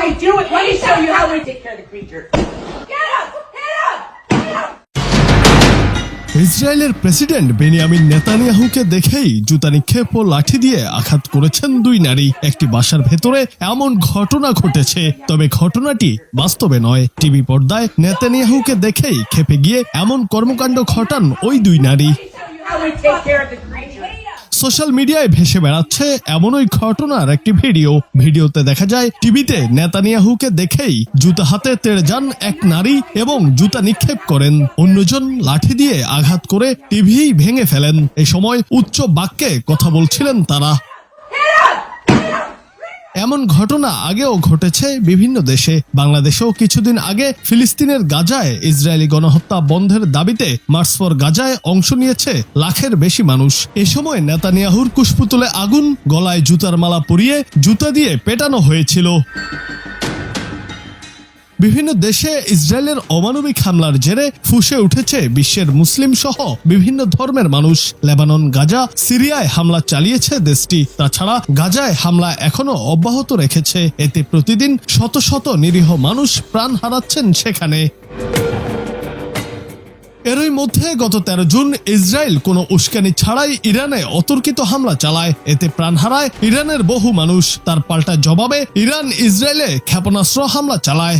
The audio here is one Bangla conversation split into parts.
they do it. Let me show you how we take care of the creature. Get up! Get up! Get up! ইসরায়েলের প্রেসিডেন্ট বেনিয়ামিন নেতানিয়াহুকে দেখেই জুতা নিক্ষেপ ও লাঠি দিয়ে আঘাত করেছেন দুই নারী একটি বাসার ভেতরে এমন ঘটনা ঘটেছে তবে ঘটনাটি বাস্তবে নয় টিভি পর্দায় নেতানিয়াহুকে দেখেই খেপে গিয়ে এমন কর্মকাণ্ড ঘটান ওই দুই নারী সোশ্যাল মিডিয়ায় ভেসে বেড়াচ্ছে এমনই ঘটনার একটি ভিডিও। ভিডিওতে দেখা যায়, টিভিতে নেতানিয়াহুকে দেখেই জুতা হাতে তেড়ে যান এক নারী এবং জুতা নিক্ষেপ করেন। অন্যজন লাঠি দিয়ে আঘাত করে টিভি ভেঙে ফেলেন। এ সময় উচ্চ বাক্যে কথা বলছিলেন তারা। এমন ঘটনা আগেও ঘটেছে বিভিন্ন দেশে। বাংলাদেশেও কিছুদিন আগে ফিলিস্তিনের গাজায় ইসরায়েলি গণহত্যা বন্ধের দাবিতে মার্চ ফর গাজায় অংশ নিয়েছে লাখের বেশি মানুষ। এ সময় নেতানিয়াহুর কুশপুতুলে আগুন, গলায় জুতার মালা পরিয়ে জুতা দিয়ে পেটানো হয়েছিল। বিভিন্ন দেশে ইসরায়েলের অমানবিক হামলার জেরে ফুসে উঠেছে বিশ্বের মুসলিম সহ বিভিন্ন ধর্মের মানুষ। লেবানন, গাজা, সিরিয়ায় হামলা চালিয়েছে দেশটি। তাছাড়া গাজায় হামলা এখনও অব্যাহত রেখেছে। এতে প্রতিদিন শত শত নিরীহ মানুষ প্রাণ হারাচ্ছেন সেখানে। এরই মধ্যে গত তেরো জুন ইসরায়েল কোনো উস্কানি ছাড়াই ইরানে অতর্কিত হামলা চালায়। এতে প্রাণ হারায় ইরানের বহু মানুষ। তার পাল্টা জবাবে ইরান ইসরায়েলে ক্ষেপণাস্ত্র হামলা চালায়।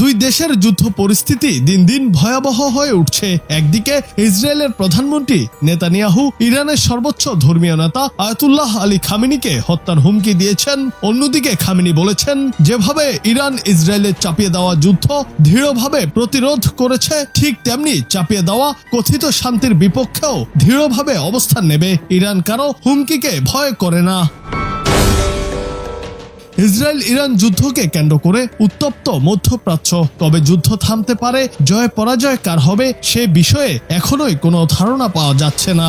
দুই দেশের যুদ্ধ পরিস্থিতি দিন দিন ভয়াবহ হয়ে উঠছে। একদিকে ইসরায়েলের প্রধানমন্ত্রী নেতানিয়াহু, ইরানের সর্বোচ্চ ধর্মীয় নেতা আয়াতুল্লাহ আলী খামিনিকে হত্যার হুমকি দিয়েছেন। অন্যদিকে খামিনি বলেছেন, যেভাবে ইরান ইসরায়েলের চাপিয়ে দেওয়া যুদ্ধ দৃঢ়ভাবে প্রতিরোধ করেছে, ঠিক তেমনি চাপিয়ে দেওয়া কথিত শান্তির বিপক্ষেও দৃঢ়ভাবে অবস্থান নেবে। ইরান কারও হুমকিকে ভয় করে না। ইসরায়েল ইরান যুদ্ধকে কেন্দ্র করে উত্তপ্ত মধ্যপ্রাচ্য। তবে যুদ্ধ থামতে পারে, জয় পরাজয় কার হবে সে বিষয়ে এখনোই কোনো ধারণা পাওয়া যাচ্ছে না।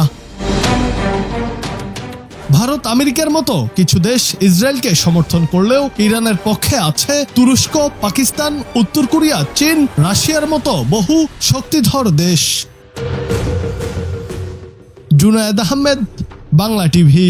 ভারত আমেরিকার মতো কিছু দেশ ইসরায়েলকে সমর্থন করলেও ইরানের পক্ষে আছে তুরস্ক, পাকিস্তান, উত্তর কোরিয়া, চীন, রাশিয়ার মতো বহু শক্তিধর দেশ। জুনায়েদ আহমেদ, বাংলা টিভি।